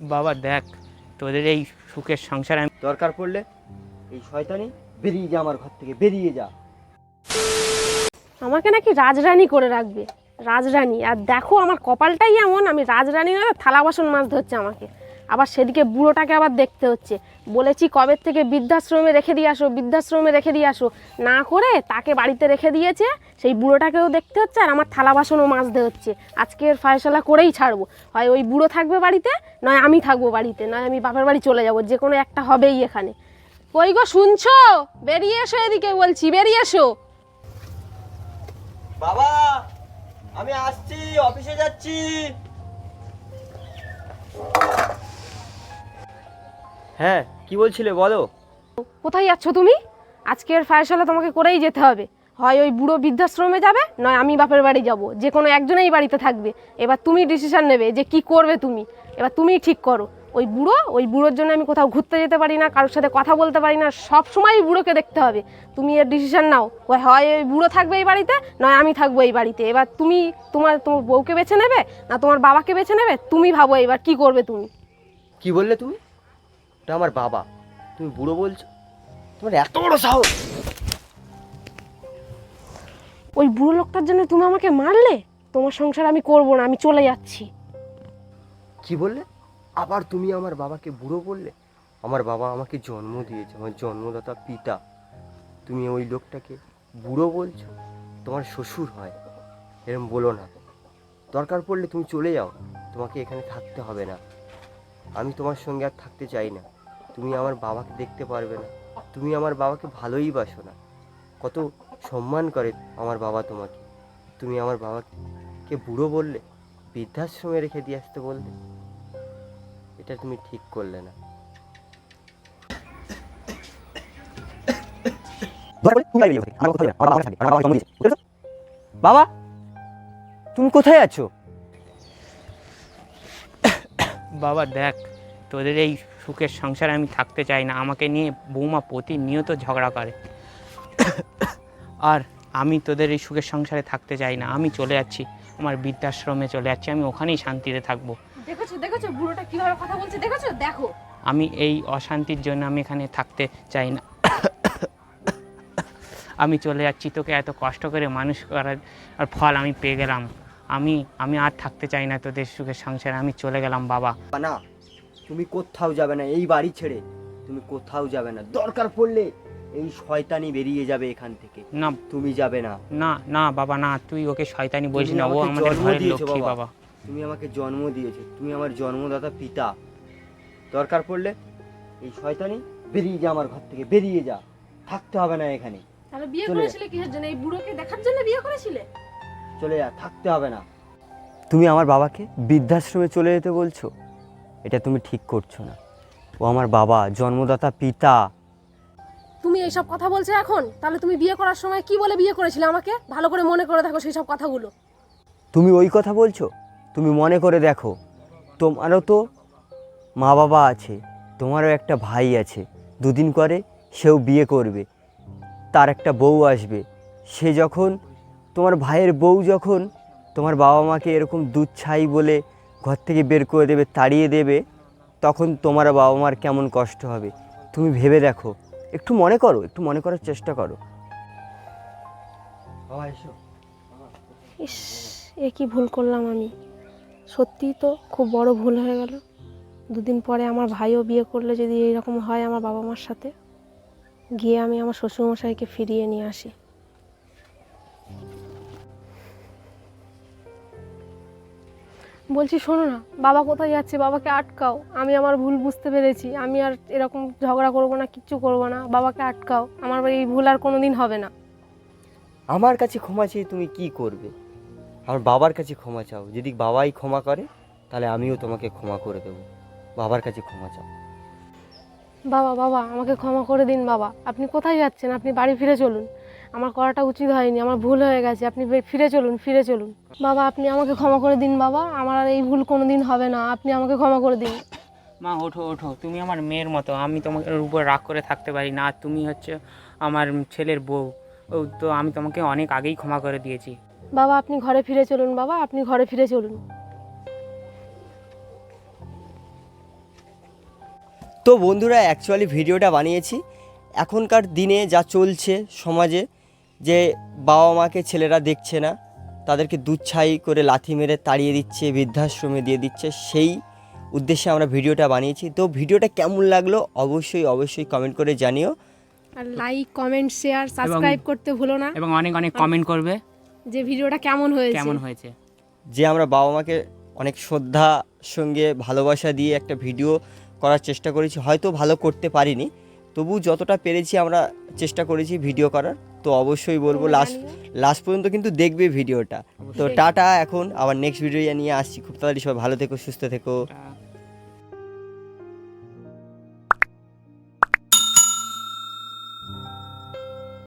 বাবা দেখ তোদের এই সুখের সংসার আমি দরকার পড়লে এই শয়তানি বেরিয়ে যা আমার ঘর থেকে বেরিয়ে যা। আমাকে নাকি রাজরানী করে রাখবে রাজরানী। আর দেখো আমার কপালটাই এমন আমি রাজরানী না থালা বাসন মাছ ধরছে আমাকে। আবার সেদিকে বুড়োটাকে আবার দেখতে হচ্ছে। বলেছি, কবে থেকে বৃদ্ধাশ্রমে রেখে দিয়ে আসো, বৃদ্ধাশ্রমে রেখে দিয়ে আসো? না করে তাকে বাড়িতে রেখে দিয়েছে, সেই বুড়োটাকেও দেখতে হচ্ছে আর আমার থালা বাসনও মাজতে হচ্ছে। আজকের ফয়সলা করেই ছাড়বো। হয় ওই বুড়ো থাকবে বাড়িতে, নয় আমি থাকব বাড়িতে, নয় আমি বাপের বাড়ি চলে যাব, যে কোনো একটা হবেই এখানে। কই গো, শুনছো? বেরিয়ে এসো এদিকে বলছি, বেরিয়ে এসো। বাবা, আমি আসছি, অফিসে যাচ্ছি। হ্যাঁ কি বলছিলে বলো? কোথায় যাচ্ছ তুমি? আজকের ফায়সালা তোমাকে করেই যেতে হবে। হয় ওই বুড়ো বৃদ্ধাশ্রমে যাবে নয় আমি বাপের বাড়ি যাব। যে কোনো একজনেই বাড়িতে থাকবে। এবার তুমি ডিসিশন নেবে যে কি করবে তুমি। এবার তুমিই ঠিক করো। ওই বুড়ো ওই বুড়োর জন্য আমি কোথাও ঘুরতে যেতে পারি না কারোর সাথে কথা বলতে পারি না সব সময় বুড়োকে দেখতে হবে। তুমি এর ডিসিশন নাও। হয় ওই বুড়ো থাকবে এই বাড়িতে নয় আমি থাকব এই বাড়িতে। এবার তুমি তোমার তোমার বউকে বেছে নেবে না তোমার বাবাকে বেছে নেবে? তুমি ভাবো এবার কি করবে তুমি। কি বললে তুমি? ওটা আমার বাবা। তুমি বুড়ো বলছো? তোমার এত বড় সাহস! ওই বুড়ো লোকটার জন্য তুমি আমাকে মারলে? তোমার সংসার আমি করব না আমি চলে যাচ্ছি। কি বললে? আবার তুমি আমার বাবাকে বুড়ো বললে? আমার বাবা আমাকে জন্ম দিয়েছে আমার জন্মদাতা পিতা। তুমি ওই লোকটাকে বুড়ো বলছো? তোমার শ্বশুর হয়। এরম বলো না। দরকার পড়লে তুমি চলে যাও। তোমাকে এখানে থাকতে হবে না। আমি তোমার সঙ্গে আর থাকতে চাই না। তুমি আমার বাবাকে দেখতে পারবে না। তুমি আমার বাবাকে ভালোই বাসো না। কত সম্মান করে আমার বাবা তোমাকে। তুমি আমার বাবাকে বুড়ো বললে বৃদ্ধাশ্রমে রেখে দিয়ে আসতে বললে। এটা তুমি ঠিক করলে না। বাবা তুমি কোথায় আছো? বাবা দেখ তোদের এই সুখের সংসারে আমি থাকতে চাই না। আমাকে নিয়ে বৌমা প্রতিনিয়ত ঝগড়া করে। আর আমি তোদের এই সুখের সংসারে থাকতে চাই না। আমি চলে যাচ্ছি আমার বৃদ্ধাশ্রমে চলে যাচ্ছি আমি ওখানেই শান্তিতে থাকব। দেখেছ দেখেছ বুড়োটা কীভাবে কথা বলছে দেখেছ? দেখো। আমি এই অশান্তির জন্য আমি এখানে থাকতে চাই না। আমি চলে যাচ্ছি তোকে এত কষ্ট করে মানুষ করার আর ফল আমি পেয়ে গেলাম। আমি আমি আর থাকতে চাই না তোদের সুখের সংসারে আমি চলে গেলাম বাবা। না তুমি কোথাও যাবে না এই বাড়ি ছেড়ে তুমি কোথাও যাবে না। দরকার পড়লে এই শয়তানি বেরিয়ে যাবে এখান থেকে। না। তুমি যাবে না। না না বাবা না তুই ওকে শয়তানি বলছিস না ও আমাদের জন্ম ঘরের দিয়েছ লক্ষ্মী বাবা। বাবা। তুমি আমাকে জন্ম দিয়েছ তুমি আমার জন্মদাতা পিতা। দরকার পড়লে এই শয়তানি বেরিয়ে যা আমার ঘর থেকে বেরিয়ে যা। থাকতে হবে না এখানে। তাহলে বিয়ে। করেছিলে কিসের জন্য? এই বুড়োকে দেখার জন্য বিয়ে করেছিলে? চলে যা থাকতে হবে না। তুমি আমার বাবাকে বৃদ্ধাশ্রমে চলে যেতে বলছো? এটা তুমি ঠিক করছ না। ও আমার বাবা জন্মদাতা পিতা। তুমি এইসব কথা বলছো এখন? তাহলে তুমি বিয়ে করার সময় কি বলে বিয়ে করেছিলে আমাকে? ভালো করে মনে করে দেখো সেই সব কথাগুলো। তুমি ওই কথা বলছো? তুমি মনে করে দেখো। তোমারও তো মা বাবা আছে তোমারও একটা ভাই আছে। দুদিন করে সেও বিয়ে করবে। তার একটা বউ আসবে। সে যখন তোমার ভাইয়ের বউ যখন তোমার বাবা মাকে এরকম দুধ ছাই বলে ঘর থেকে বের করে দেবে, তাড়িয়ে দেবে, তখন তোমার বাবা মার কেমন কষ্ট হবে? তুমি ভেবে দেখো। একটু মনে করো, একটু মনে করার চেষ্টা করো। ইস, এ কি ভুল করলাম আমি? সত্যিই তো খুব বড় ভুল হয়ে গেল। দুদিন পরে আমার ভাইও বিয়ে করলে যদি এইরকম হয় আমার বাবা মার সাথে, গিয়ে আমি আমার শ্বশুরমশাইকে ফিরিয়ে নিয়ে আসি। বলছি শোনো না বাবা কোথায় যাচ্ছে? বাবাকে আটকাও। আমি আমার ভুল বুঝতে পেরেছি। আমি আর এরকম ঝগড়া করব না কিচ্ছু করব না। বাবাকে আটকাও। আমার এই ভুল আর কোনো দিন হবে না। আমার কাছে ক্ষমা চেয়ে তুমি কি করবে? আমার বাবার কাছে ক্ষমা চাও। যদি বাবাই ক্ষমা করে তাহলে আমিও তোমাকে ক্ষমা করে দেবো। বাবার কাছে ক্ষমা চাও। বাবা বাবা আমাকে ক্ষমা করে দিন বাবা। আপনি কোথায় যাচ্ছেন? আপনি বাড়ি ফিরে চলুন। আমার করাটা উচিত হয়নি আমার ভুল হয়ে গেছে আপনি ফিরে চলুন ফিরে চলুন। বাবা আপনি আমাকে ক্ষমা করে দিন বাবা আমার আর এই ভুল কোনো দিন হবে না আপনি আমাকে ক্ষমা করে দিন। মা ওঠো ওঠো তুমি আমার মেয়ের মতো আমি তোমার উপর রাগ করে থাকতে পারি না তুমি হচ্ছে আমার ছেলের বউ। ও তো আমি তোমাকে অনেক আগেই ক্ষমা করে দিয়েছি। বাবা আপনি ঘরে ফিরে চলুন বাবা আপনি ঘরে ফিরে চলুন। তো বন্ধুরা অ্যাকচুয়ালি ভিডিওটা বানিয়েছি। এখনকার দিনে যা চলছে সমাজে যে বাবা মাকে ছেলেরা দেখছে না তাদেরকে দুচ্ছাই করে লাথি মেরে তাড়িয়ে দিচ্ছে বৃদ্ধাশ্রমে দিয়ে দিচ্ছে সেই উদ্দেশ্যে আমরা ভিডিওটা বানিয়েছি। তো ভিডিওটা কেমন লাগল অবশ্যই অবশ্যই কমেন্ট করে জানিও। আর লাইক কমেন্ট শেয়ার সাবস্ক্রাইব করতে ভুলো না। এবং অনেক অনেক কমেন্ট করবে। যে ভিডিওটা কেমন হয়েছে। কেমন হয়েছে? যে আমরা বাবা মাকে অনেক শ্রদ্ধা সঙ্গে ভালোবাসা দিয়ে একটা ভিডিও করার চেষ্টা করেছি হয়তো ভালো করতে পারিনি তবু যতটা পেরেছি আমরা চেষ্টা করেছি ভিডিও করার। তো অবশ্যই বলব লাস্ট লাস্ট পর্যন্ত কিন্তু দেখবে ভিডিওটা তো টাটা এখন আবার নেক্সট ভিডিও নিয়ে আসছি। খুব তাড়াতাড়ি সবাই ভালো থেকো সুস্থ থেকো।